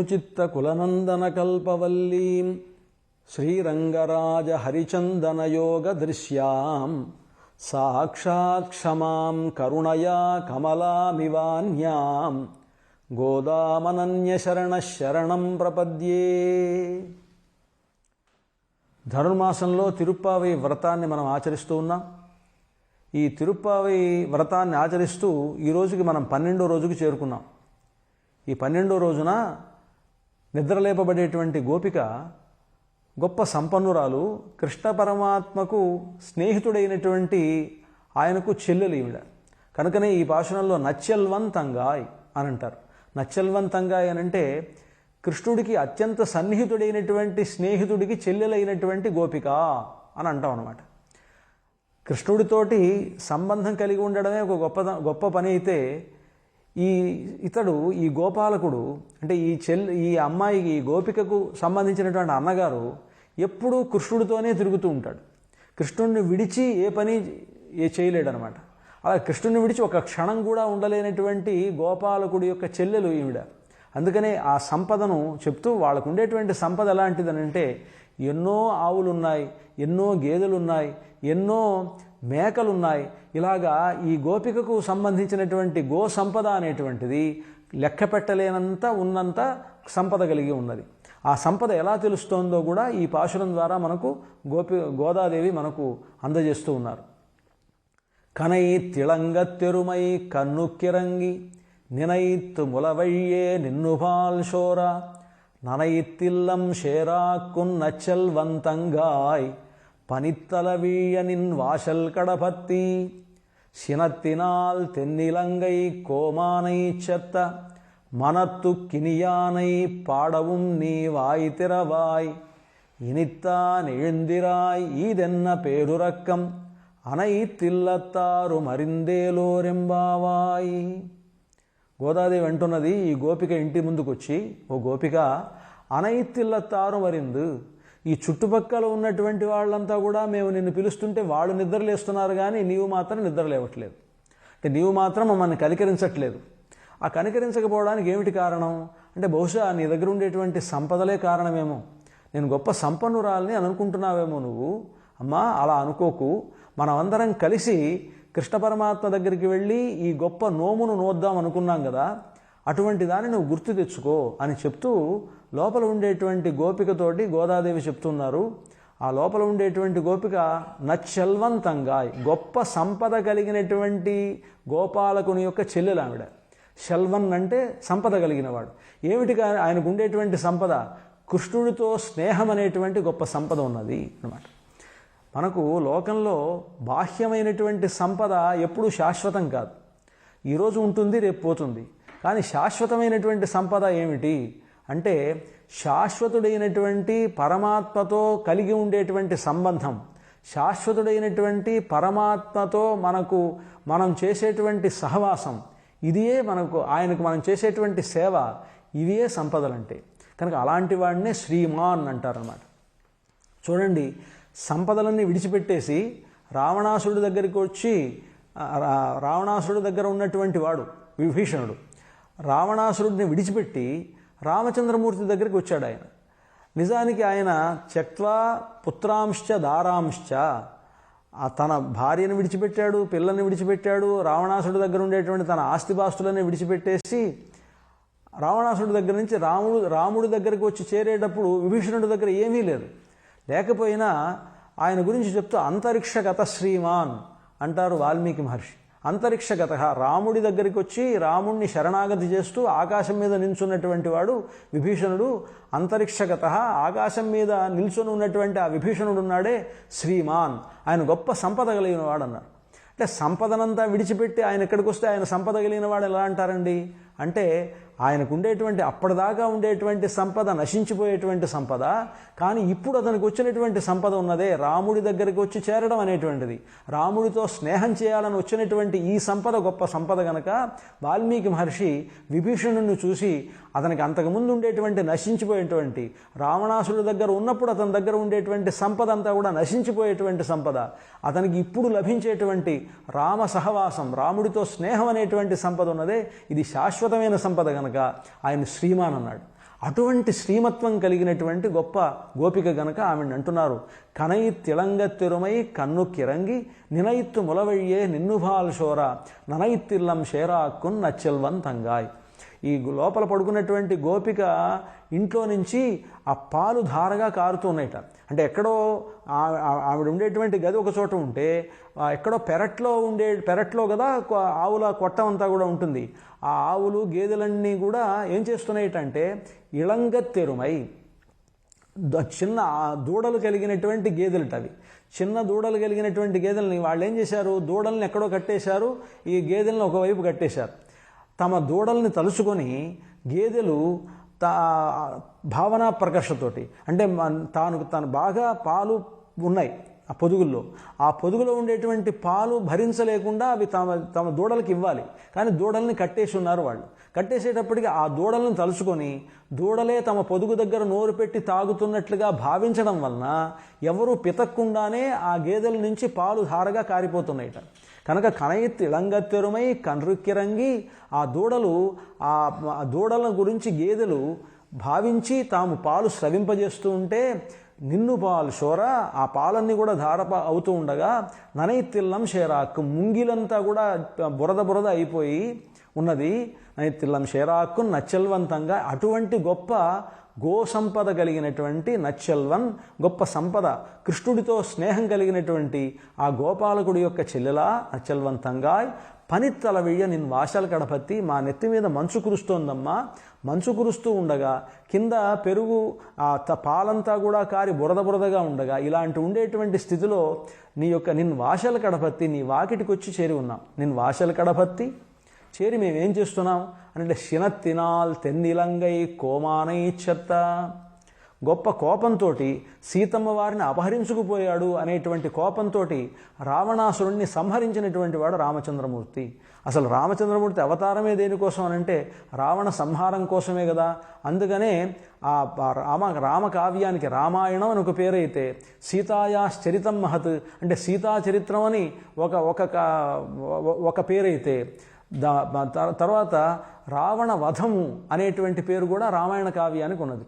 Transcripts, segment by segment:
విష్ణుచిత్తకులనందనకల్పవల్లీం శ్రీరంగరాజహరిచन्दనయోగదృశ్యాం సాక్షాత్ క్షమాం కరుణయా కమలామివాన్యాం గోదామనన్యశరణ శరణం ప్రపద్యే ధనుర్మాసంలో తిరుప్పావి వ్రతాన్ని మనం ఆచరిస్తూ ఉన్నాం. ఈ తిరుప్పావి వ్రతాన్ని ఆచరిస్తూ ఈ రోజుకి మనం పన్నెండో రోజుకి చేరుకున్నాం. ఈ పన్నెండో రోజున నిద్రలేపబడేటువంటి గోపిక గొప్ప సంపన్నురాలు కృష్ణ పరమాత్మకు స్నేహితుడైనటువంటి ఆయనకు చెల్లెలు ఈవిడ. కనుకనే ఈ భాషణంలో నచ్చల్వంతంగాయ్ అని అంటారు నచ్చల్వంతంగాయ్ అని అంటే కృష్ణుడికి అత్యంత సన్నిహితుడైనటువంటి స్నేహితుడికి చెల్లెలైనటువంటి గోపిక అని అంటాం అనమాట కృష్ణుడితోటి సంబంధం కలిగి ఉండడమే ఒక గొప్ప గొప్ప పని అయితే ఈ ఇతడు ఈ గోపాలకుడు అంటే ఈ చెల్ ఈ అమ్మాయికి ఈ గోపికకు సంబంధించినటువంటి అన్నగారు ఎప్పుడూ కృష్ణుడితోనే తిరుగుతూ ఉంటాడు. కృష్ణుడిని విడిచి ఏ పని ఏ చేయలేడనమాట. అలా కృష్ణుడిని విడిచి ఒక క్షణం కూడా ఉండలేనటువంటి గోపాలకుడి యొక్క చెల్లెలు ఈవిడ. అందుకనే ఆ సంపదను చెప్తూ వాళ్ళకు ఉండేటువంటి సంపద ఎలాంటిదనంటే ఎన్నో ఆవులు ఉన్నాయి ఎన్నో గేదెలు ఉన్నాయి ఎన్నో మేకలు ఉన్నాయి ఇలాగా ఈ గోపికకు సంబంధించినటువంటి గో సంపద అనేటువంటిది లెక్క పెట్టలేనంత ఉన్నంత సంపద కలిగి ఉన్నది ఆ సంపద ఎలా తెలుస్తోందో కూడా ఈ పాశురం ద్వారా మనకు గోపి గోదాదేవి మనకు అందజేస్తూ ఉన్నారు కనై తిళంగత్తెరుమై కన్నుక్కిరంగి நினைத்து முலவழியே நின்னுபால் சோரா நனைத்தில்லம் ஷேராக்குன் நச்சல் வந்தங்காய் பனித்தலவீழனின் வாசல் கடபத்தி சினத்தினால் தென்னிலங்கை கோமானை செத்த மனத்து கினியானை பாடவும் நீ வாய் திறவாய் இனித்தான் எழுந்திராய் ஈதென்ன பேருறக்கம் அனைத்தில்லத்தாரும் அறிந்தேலோரெம்பாவாய் గోదాదేవి అంటున్నది ఈ గోపిక ఇంటి ముందుకొచ్చి ఓ గోపిక అనైతిల్లత్తారు మరిందు ఈ చుట్టుపక్కల ఉన్నటువంటి వాళ్ళంతా కూడా మేము నిన్ను పిలుస్తుంటే వాళ్ళు నిద్రలేస్తున్నారు కానీ నీవు మాత్రం నిద్రలేవట్లేదు. అంటే నీవు మాత్రం మమ్మల్ని కనికరించట్లేదు. ఆ కనికరించకపోవడానికి ఏమిటి కారణం? అంటే బహుశా నీ దగ్గర ఉండేటువంటి సంపదలే కారణమేమో. నేను గొప్ప సంపన్నురాలని అని అనుకుంటున్నావేమో నువ్వు. అమ్మా అలా అనుకోకు. మనమందరం కలిసి కృష్ణ పరమాత్మ దగ్గరికి వెళ్ళి ఈ గొప్ప నోమును నోద్దాం అనుకున్నాం కదా. అటువంటి దాన్ని నువ్వు గుర్తు తెచ్చుకో అని చెప్తూ లోపల ఉండేటువంటి గోపికతోటి గోదాదేవి చెప్తున్నారు ఆ లోపల ఉండేటువంటి గోపిక నచ్చల్వంతంగా గొప్ప సంపద కలిగినటువంటి గోపాలకుని యొక్క చెల్లెలు ఆవిడ. శల్వన్ అంటే సంపద కలిగినవాడు. ఏమిటి ఆయనకు ఉండేటువంటి సంపద? కృష్ణుడితో స్నేహం అనేటువంటి గొప్ప సంపద ఉన్నది అనమాట మనకు లోకంలో బాహ్యమైనటువంటి సంపద ఎప్పుడూ శాశ్వతం కాదు. ఈరోజు ఉంటుంది రేపు పోతుంది. కానీ శాశ్వతమైనటువంటి సంపద ఏమిటి? అంటే శాశ్వతుడైనటువంటి పరమాత్మతో కలిగి ఉండేటువంటి సంబంధం. శాశ్వతుడైనటువంటి పరమాత్మతో మనకు మనం చేసేటువంటి సహవాసం. ఇదియే మనకు ఆయనకు మనం చేసేటువంటి సేవ. ఇవే సంపదలంటే. కనుక అలాంటి వాడినే శ్రీమాన్ అంటారనమాట చూడండి సంపదలన్నీ విడిచిపెట్టేసి రావణాసుడి దగ్గరికి వచ్చి రావణాసుడి దగ్గర ఉన్నటువంటి వాడు విభీషణుడు. రావణాసురుడిని విడిచిపెట్టి రామచంద్రమూర్తి దగ్గరికి వచ్చాడు ఆయన. నిజానికి ఆయన త్యక్వా పుత్రాంశ్చ దారాంశ్చ. తన భార్యను విడిచిపెట్టాడు పిల్లల్ని విడిచిపెట్టాడు రావణాసుడి దగ్గర ఉండేటువంటి తన ఆస్తిపాస్తులన్నీ విడిచిపెట్టేసి రావణాసుడి దగ్గర నుంచి రాముడు రాముడి దగ్గరికి వచ్చి చేరేటప్పుడు విభీషణుడి దగ్గర ఏమీ లేదు. లేకపోయినా ఆయన గురించి చెప్తూ అంతరిక్షగత శ్రీమాన్ అంటారు వాల్మీకి మహర్షి. అంతరిక్షగత రాముడి దగ్గరికి వచ్చి రాముణ్ణి శరణాగతి చేస్తూ ఆకాశం మీద నిల్చున్నటువంటి వాడు విభీషణుడు. అంతరిక్షగత ఆకాశం మీద నిల్చొని ఉన్నటువంటి ఆ విభీషణుడు ఉన్నాడే శ్రీమాన్. ఆయన గొప్ప సంపద కలిగిన వాడన్నారు. అంటే సంపదనంతా విడిచిపెట్టి ఆయన ఎక్కడికి వస్తే ఆయన సంపద కలిగిన వాడు ఎలా అంటారండి? అంటే ఆయనకు ఉండేటువంటి అప్పటిదాకా ఉండేటువంటి సంపద నశించిపోయేటువంటి సంపద కానీ ఇప్పుడు అతనికి వచ్చినటువంటి సంపద ఉన్నదే రాముడి దగ్గరికి వచ్చి చేరడం అనేటువంటిది. రాముడితో స్నేహం చేయాలని వచ్చినటువంటి ఈ సంపద గొప్ప సంపద గనక వాల్మీకి మహర్షి విభీషణుని చూసి అతనికి అంతకుముందు ఉండేటువంటి నశించిపోయేటువంటి రావణాసుడి దగ్గర ఉన్నప్పుడు అతని దగ్గర ఉండేటువంటి సంపద అంతా కూడా నశించిపోయేటువంటి సంపద అతనికి ఇప్పుడు లభించేటువంటి రామ సహవాసం రాముడితో స్నేహం అనేటువంటి సంపద ఉన్నదే ఇది శాశ్వతమైన సంపద గనక. ఆయన శ్రీమాన్ అన్నాడు. అటువంటి శ్రీమత్వం కలిగినటువంటి గొప్ప గోపిక గనక ఆమెను అంటున్నారు. కనై తిళంగత్తిరుమై కన్ను కిరంగి నినయిత్తు ములవయ్యే నిన్నుభాల్ షోర ననయిత్తిల్లం షేరాక్కున్ నచ్చెల్వన్ తంగాయ్. ఈ లోపల పడుకున్నటువంటి గోపిక ఇంట్లో నుంచి ఆ పాలు ధారగా కారుతున్నాయిట అంటే ఎక్కడో ఆ- ఆవిడ ఉండేటువంటి గది ఒక చోట ఉంటే ఎక్కడో పెరట్లో ఉండే పెరట్లో కదా ఆవుల కొట్టం అంతా కూడా ఉంటుంది. ఆ ఆవులు గేదెలన్నీ కూడా ఏం చేస్తున్నాయిటంటే ఇళంగత్తెరుమై ద- చిన్న దూడలు కలిగినటువంటి గేదెలట అవి. చిన్న దూడలు కలిగినటువంటి గేదెలని వాళ్ళు ఏం చేశారు? దూడల్ని ఎక్కడో కట్టేశారు ఈ గేదెలను ఒకవైపు కట్టేశారు. తమ దూడల్ని తలుచుకొని గేదెలు తా భావనా ప్రకర్షతోటి. అంటే తాను తాను బాగా పాలు ఉన్నాయి ఆ పొదుగుల్లో. ఆ పొదుగులో ఉండేటువంటి పాలు భరించలేకుండా అవి తమ తమ దూడలకు ఇవ్వాలి. కానీ దూడల్ని కట్టేసి ఉన్నారు వాళ్ళు. కట్టేసేటప్పటికి ఆ దూడలను తలుచుకొని దూడలే తమ పొదుగు దగ్గర నోరు పెట్టి తాగుతున్నట్లుగా భావించడం వలన ఎవరు పితక్కుండానే ఆ గేదెల నుంచి పాలు ధారగా కారిపోతున్నాయిట. కనుక కనయిత్ ఇళంగత్తెరుమై కన్రుక్కిరంగి ఆ దూడలు ఆ దూడల గురించి గేదెలు భావించి తాము పాలు స్రవింపజేస్తూ ఉంటే నిన్ను పాలు షోర ఆ పాలన్నీ కూడా ధారప అవుతూ ఉండగా ననైతిల్లం షేరాక్కు ముంగిలంతా కూడా బురద బురద అయిపోయి ఉన్నది. నైతిల్లం షేరాక్కు నచ్చల్వంతంగా అటువంటి గొప్ప గో సంపద కలిగినటువంటి నచ్చల్వన్ గొప్ప సంపద కృష్ణుడితో స్నేహం కలిగినటువంటి ఆ గోపాలకుడి యొక్క చెల్లెలా నచ్చల్వంతంగాయ్ పనిత్తల వెయ్య నిన్ వాశాల కడపత్తి మా నెత్తి మీద మంచు కురుస్తోందమ్మా. మంచు కురుస్తూ ఉండగా కింద పెరుగు ఆ త పాలంతా కూడా కారి బురద బురదగా ఉండగా ఇలాంటి ఉండేటువంటి స్థితిలో నీ యొక్క నిన్ను వాశాల కడపత్తి నీ వాకిటికి వచ్చి చేరి ఉన్నాం. నిన్ వాశాల కడపత్తి చేరి మేమేం చేస్తున్నాం? అంటే శినత్తినాల్ తెన్నిలంగై కోమానై చెత్త. గొప్ప కోపంతో సీతమ్మ వారిని అపహరించుకుపోయాడు అనేటువంటి కోపంతో రావణాసురుణ్ణి సంహరించినటువంటి వాడు రామచంద్రమూర్తి. అసలు రామచంద్రమూర్తి అవతారమే దేనికోసం అనంటే రావణ సంహారం కోసమే కదా. అందుకనే ఆ రామ రామకావ్యానికి రామాయణం అని ఒక పేరైతే సీతాయాశ్చరితం మహత్. అంటే సీతా చరిత్రం అని ఒక ఒక ఒక పేరైతే దా తర్వాత రావణ వధము అనేటువంటి పేరు కూడా రామాయణ కావ్యానికి ఉన్నది.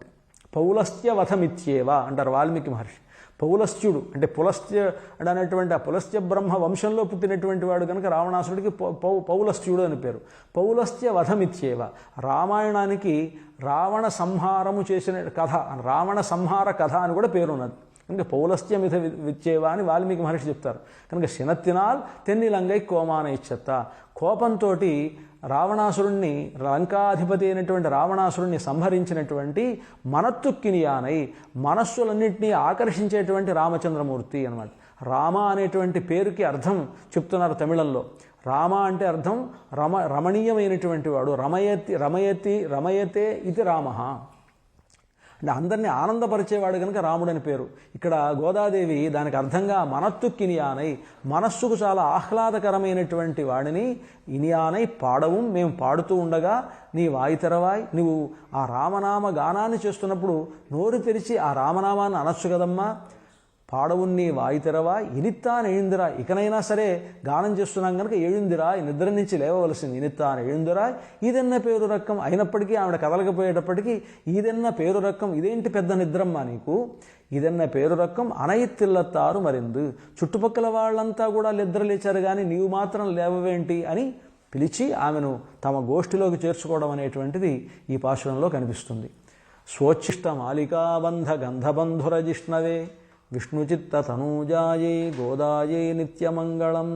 పౌలస్త్య వధమిత్యేవ అంటారు వాల్మీకి మహర్షి. పౌలస్త్యుడు అంటే పులస్త్య అనేటువంటి ఆ పులస్త్య బ్రహ్మ వంశంలో పుట్టినటువంటి వాడు కనుక రావణాసుడికి పౌ- పౌ పౌలస్త్యుడు అని పేరు. పౌలస్త్య వధమిత్యేవ. రామాయణానికి రావణ సంహారము చేసిన కథ రావణ సంహార కథ అని కూడా పేరున్నది. కనుక పౌలస్త్యమిథ విచ్చేవా అని వాల్మీకి మహర్షి చెప్తారు. కనుక శనత్తినాల్ తెన్నిలంగై కోమాన ఇచ్చత్త. కోపంతో రావణాసురుణ్ణి లంకాధిపతి అయినటువంటి రావణాసురుణ్ణి సంహరించినటువంటి మనత్తుక్కినియానై మనస్సులన్నింటినీ ఆకర్షించేటువంటి రామచంద్రమూర్తి అనమాట రామ అనేటువంటి పేరుకి అర్థం చెప్తున్నారు తమిళంలో. రామ అంటే అర్థం రమ రమణీయమైనటువంటి వాడు. రమయతి రమయతి రమయతే ఇది రామ. అంటే అందరినీ ఆనందపరిచేవాడు కనుక రాముడని పేరు. ఇక్కడ గోదాదేవి దానికి అర్థంగా మనత్తుక్కినియానై మనస్సుకు చాలా ఆహ్లాదకరమైనటువంటి వాడిని ఇనియానై పాడవు మేము పాడుతూ ఉండగా నీ వాయి తెరవాయి నువ్వు ఆ రామనామ గానాన్ని చేస్తున్నప్పుడు నోరు తెరిచి ఆ రామనామాన్ని అనొచ్చు కదమ్మా. పాడవుణ్ణి వాయితెరవా ఇనిత్తా ఏయిందిరా ఇకనైనా సరే గానం చేస్తున్నాం కనుక ఏయిందిరా. నిద్ర నుంచి లేవవలసింది. ఇనిత్తాన ఏయిందిరా ఇదెన్న పేరు రక్కం అయినప్పటికీ ఆవిడ కదలకపోయేటప్పటికీ ఇదెన్న పేరు రక్కం ఇదేంటి పెద్ద నిద్రమ్మా నీకు? ఇదన్న పేరు రక్కం అనయిత్తిల్లత్తారు మరిందు. చుట్టుపక్కల వాళ్ళంతా కూడా నిద్ర లేచారు కానీ నీవు మాత్రం లేవవేంటి అని పిలిచి ఆమెను తమ గోష్ఠిలోకి చేర్చుకోవడం అనేటువంటిది ఈ పాశ్వంలో కనిపిస్తుంది. స్వోచ్ఛిష్ట మాలికాబంధ గంధబంధురజిష్ణవే. விஷ்ணுச்சித்ததனூஜாயை கோதாயை நித்தியமங்களம்